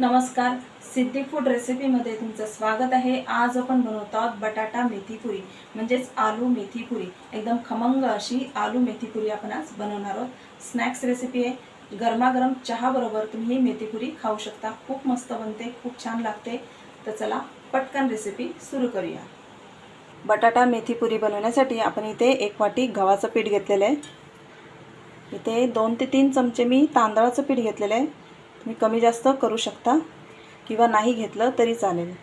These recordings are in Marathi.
नमस्कार सिद्धी फूड रेसिपीमध्ये तुमचं स्वागत आहे. आज आपण बनवतो आहोत बटाटा मेथीपुरी म्हणजेच आलू मेथीपुरी एकदम खमंग अशी आलू मेथीपुरी आपण आज बनवणार आहोत. स्नॅक्स रेसिपी आहे. गरमागरम चहाबरोबर तुम्ही ही मेथीपुरी खाऊ शकता. खूप मस्त बनते खूप छान लागते. तर चला पटकन रेसिपी सुरू करूया. बटाटा मेथीपुरी बनवण्यासाठी आपण इथे एक वाटी गव्हाचं पीठ घेतलेलं आहे. इथे दोन ते तीन चमचे मी तांदळाचं पीठ घेतलेलं आहे. तुम्ही कमी जास्त करू शकता किंवा नाही घेतलं तरी चालेल.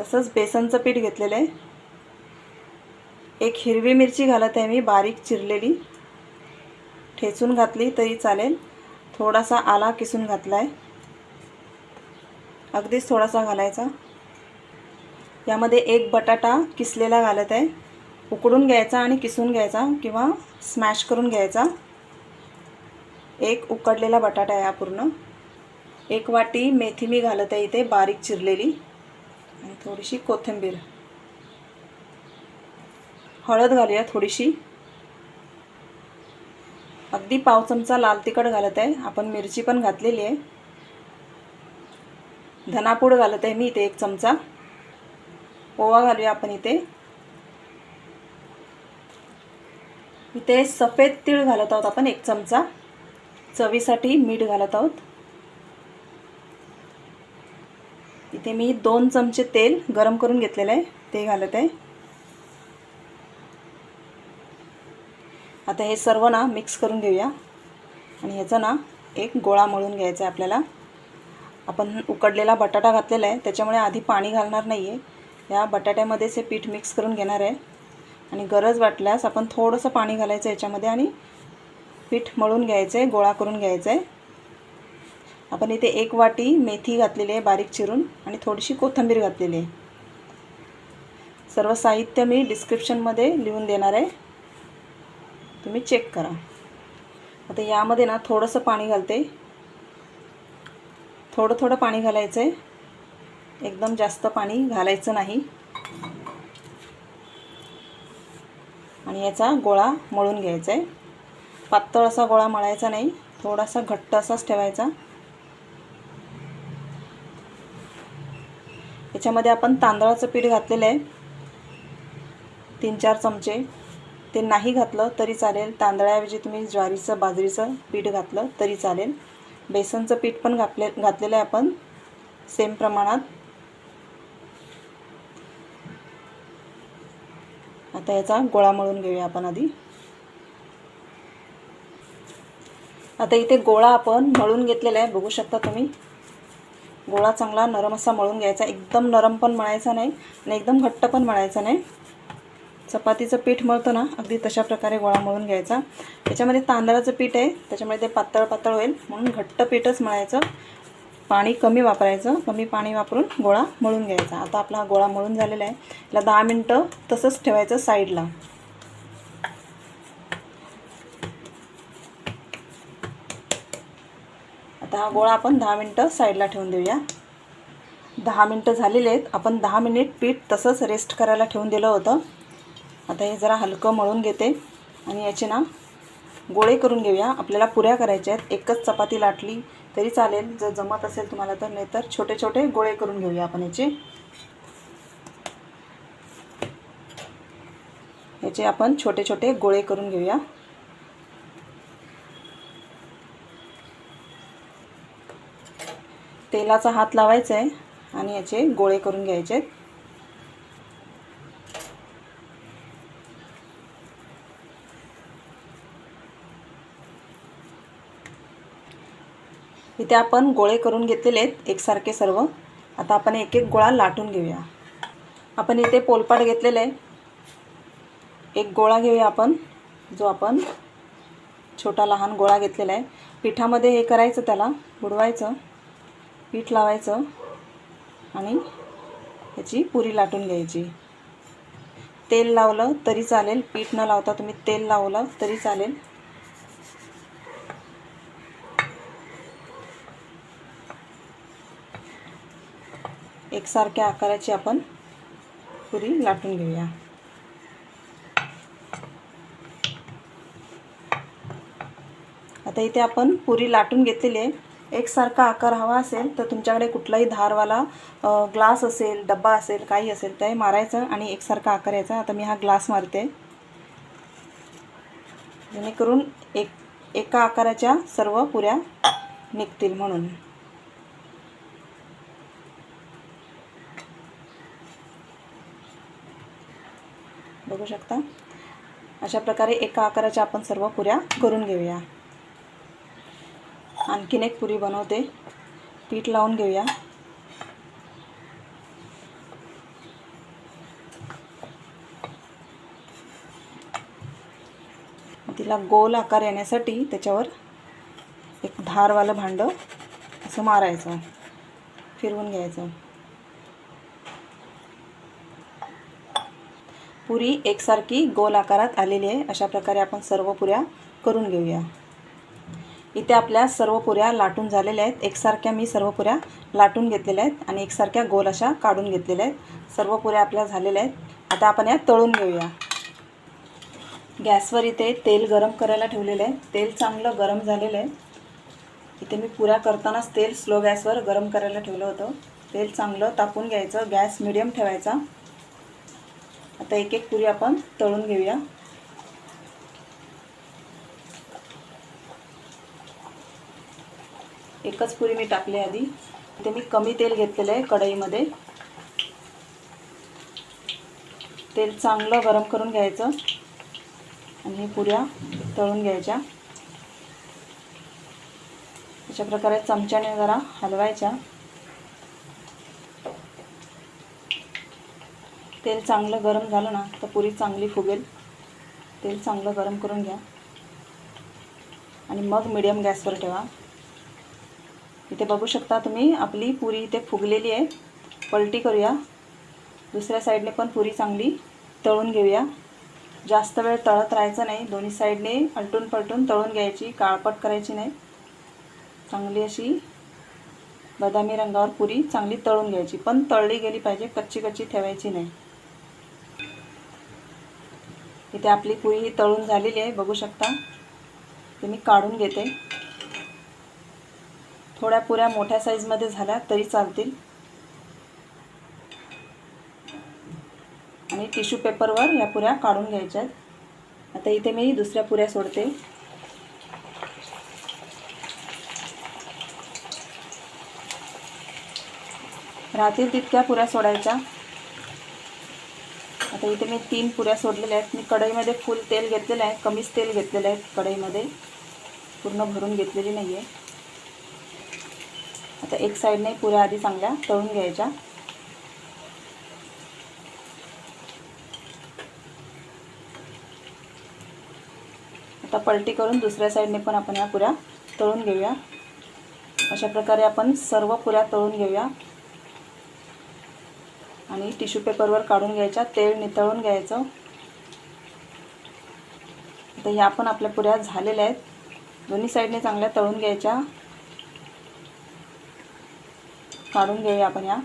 तसंच बेसनचं पीठ घेतलेलं आहे. एक हिरवी मिरची घालत आहे मी बारीक चिरलेली. ठेचून घातली तरी चालेल. थोडासा आला किसून घातला आहे अगदीच थोडासा घालायचा. यामध्ये एक बटाटा किसलेला घालत आहे. उकडून घ्यायचा आणि किसून घ्यायचा किंवा स्मॅश करून घ्यायचा. एक उकडलेला बटाटा आहे हा पूर्ण. एक वाटी मेथी मी घालत आहे इथे बारीक चिरलेली. आणि थोडीशी कोथिंबीर. हळद घालूया थोडीशी. अगदी पाव चमचा लाल तिखट घालत आहे. आपण मिरची पण घातलेली आहे. धनापूड घालत आहे मी इथे एक चमचा. ओवा घालूया आपण इथे. इथे सफेद तीळ घालत आहोत आपण एक चमचा. चवीसाठी मीठ घालत आहोत. इथे मी दोन चमचे तेल गरम करून घेतलेलं आहे. ते घालत आहे. आता हे सर्व ना मिक्स करून घेऊया. आणि ह्याचा ना एक गोळा मळून घ्यायचा आहे आपल्याला. आपण उकडलेला बटाटा घातलेला आहे. त्याच्यामुळे आधी पाणी घालणार नाही आहे या बटाट्यामध्येच हे पीठ मिक्स करून घेणार आहे. आणि गरज वाटल्यास आपण थोडंसं पाणी घालायचं याच्यामध्ये आणि पीठ मळून घ्यायचं आहे गोळा करून घ्यायचं आहे आपण इथे एक वाटी मेथी घातलेली आहे बारीक चिरून आणि थोडीशी कोथिंबीर घातलेली आहे. सर्व साहित्य मी डिस्क्रिप्शनमध्ये लिहून देणार आहे. तुम्ही चेक करा. आता यामध्ये ना थोडंसं पाणी घालते. थोडं थोडं पाणी घालायचं आहे एकदम जास्त पाणी घालायचं नाही. आणि याचा गोळा मळून घ्यायचा आहे पातळ असा गोळा मळायचा नाही. थोडासा घट्ट असाच ठेवायचा. याच्यामध्ये आपण तांदळाचं पीठ घातलेलं आहे. तीन चार चमचे. ते नाही घातलं तरी चालेल. तांदळाऐवजी तुम्ही ज्वारीचं बाजरीचं पीठ घातलं तरी चालेल. बेसनचं पीठ पण घातले घातलेलं आहे आपण. सेम प्रमाणात. आता याचा गोळा मळून घेऊया आपण आधी. आता इथे गोळा आपण मळून घेतलेला आहे. बघू शकता तुम्ही. गोळा चांगला नरम असा मळून घ्यायचा. एकदम नरम पण मळायचा नाही आणि एकदम घट्ट पण मळायचा नाही. चपातीचं पीठ मळतो ना अगदी तशा प्रकारे गोळा मळून घ्यायचा. त्याच्यामध्ये तांदळाचं पीठ आहे त्याच्यामुळे ते पातळ पातळ होईल. म्हणून घट्ट पीठच मळायचं. पाणी कमी वापरायचं. कमी पाणी वापरून गोळा मळून घ्यायचा. आता आपला हा गोळा मळून झालेला आहे. याला दहा मिनटं तसंच ठेवायचं साईडला. आता हा गोळा आपण दहा मिनटं साईडला ठेवून देऊया. दहा मिनटं झालेले आहेत. आपण दहा मिनिट पीठ तसंच रेस्ट करायला ठेवून दिलं होतं. आता हे जरा हलकं मळून घेते. आणि याचे ना गोळे करून घेऊया. आपल्याला पुऱ्या करायच्या आहेत. एकच चपाती लाटली तरी चालेल. जर जमत असेल तुम्हाला तर नाहीतर छोटे छोटे गोळे करून घेऊया आपण याचे. याचे आपण छोटे छोटे गोळे करून घेऊया. तेलाचा हात लावायचा आहे आणि याचे गोळे करून घ्यायचे आहेत. इथे आपण गोळे करून घेतलेले आहेत एकसारखे सर्व. आता आपण एक एक गोळा लाटून घेऊया. आपण इथे पोलपाट घेतलेलं आहे. एक गोळा घेऊया आपण जो आपण छोटा लहान गोळा घेतलेला आहे. पिठामध्ये हे करायचं त्याला बुडवायचं. पीठ लावायचं आणि ह्याची पुरी लाटून घ्यायची. तेल लावलं तरी चालेल. पीठ न लावता तुम्ही तेल लावलं तरी चालेल. एकसारख्या आकाराची आपण पुरी लाटून घेऊया. आता इथे आपण पुरी लाटून घेतलेली आहे. एकसारखा आकार हवा असेल तर तुमच्याकडे कुठलाही धारवाला ग्लास असेल डब्बा असेल काही असेल ते मारायचं आणि एकसारखा आकार यायचा. आता मी हा ग्लास मारते. जेणेकरून एक एका आकाराच्या सर्व पुऱ्या निघतील म्हणून. बघू शकता? अशा प्रकारे एका आकाराच्या आपण सर्व पुऱ्या करून घेऊया. आणखीन एक पुरी बनवते. पीठ लावून घेऊया. तिला गोल आकार येण्यासाठी त्याच्यावर एक धारवालं भांडं असं मारायचं. फिरवून घ्यायचं. पुरी एकसारखी गोल आकारात आलेली आहे. अशा प्रकारे आपण सर्व पुऱ्या करून घेऊया. इथे आपल्या सर्व पुऱ्या लाटून झालेल्या आहेत. एकसारख्या मी सर्व पुऱ्या लाटून घेतलेल्या आहेत आणि एकसारख्या गोल अशा काढून घेतलेल्या आहेत. सर्व पुऱ्या आपल्या झालेल्या आहेत. आता आपण या तळून घेऊया. गॅसवर इथे तेल गरम करायला ठेवलेलं आहे. तेल चांगलं गरम झालेलं आहे. इथे मी पुऱ्या करतानाच तेल स्लो गॅसवर गरम करायला ठेवलं होतं. तेल चांगलं तापून घ्यायचं. गॅस मिडियम ठेवायचा. आता एक एक पुरी आपण तळून घेऊया. एकच पुरी मी टाकली आधी. इथे मी कमी तेल घेतलेलं आहे कढईमध्ये. तेल चांगलं गरम करून घ्यायचं. आणि पुऱ्या तळून घ्यायच्या. अशा प्रकारे चमच्याने जरा हलवायच्या. तेल चांगलं गरम झालं ना तर पुरी चांगली फुगेल. तेल चांगलं गरम करून घ्या. आणि मग मिडियम गॅसवर ठेवा. इथे बघू शकता तुम्ही आपली पुरी इथे फुगलेली आहे. पलटी करूया. दुसऱ्या साईडने पण पुरी चांगली तळून घेऊया. जास्त वेळ तळत राहायचं नाही. दोन्ही साईडने अलटून पलटून तळून घ्यायची काळपट करायची नाही. चांगली अशी बदामी रंगावर पुरी चांगली तळून घ्यायची. पण तळली गेली पाहिजे कच्ची कच्ची ठेवायची नाही. इथे आपली पुरी ही तळून झालेली आहे बघू शकता. ते मी काढून घेते. थोड्या पुऱ्या मोठ्या साईजमध्ये झाल्या तरी चालतील. आणि टिश्यू पेपरवर या पुऱ्या काढून घ्यायच्या आहेत. आता इथे मी दुसऱ्या पुऱ्या सोडते. राहतील तितक्या पुऱ्या सोडायच्या. आता इथे मी तीन पुऱ्या सोडलेल्या आहेत. मी कढईमध्ये फुल तेल घेतलेलं आहे. कमीच तेल घेतलेलं आहे कढईमध्ये. पूर्ण भरून घेतलेली नाही आहे आता एक साईडने पुऱ्या आधी चांगल्या तळून घ्यायच्या. आता पलटी करून दुसऱ्या साईडने पण आपण या पुऱ्या तळून घेऊया. अशा प्रकारे आपण सर्व पुऱ्या तळून घेऊया. आणि टिश्यू पेपरवर काढून घ्यायच्या तेल नितळून घ्यायचं. आता ह्या पण आपल्या पुऱ्या झालेल्या आहेत. दोन्ही साईडने चांगल्या तळून घ्यायच्या. काढून घेऊया आपण या.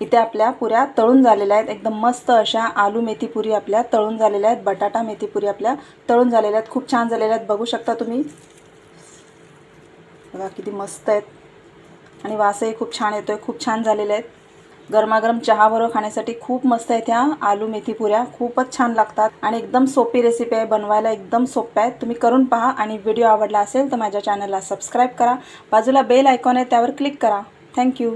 इथे आपल्या पुऱ्या तळून झालेल्या आहेत. एकदम मस्त अशा आलू मेथी पुरी आपल्या तळून झालेल्या आहेत. बटाटा मेथी पुरी आपल्या तळून झालेल्या आहेत. खूप छान झालेल्या आहेत. बघू शकता तुम्ही. बघा किती मस्त आहेत. आणि वासही खूप छान येतो आहे खूप छान झालेले आहेत. गरमागरम चहाबरोबर खाण्यासाठी खूप मस्त आहेत ह्या आलू मेथी पुऱ्या. खूपच छान लागतात आणि एकदम सोपी रेसिपी आहे बनवायला एकदम सोप्या आहेत. तुम्ही करून पहा आणि व्हिडिओ आवडला असेल तर माझ्या चॅनलला सबस्क्राईब करा. बाजूला बेल आयकॉन आहे त्यावर क्लिक करा. थँक्यू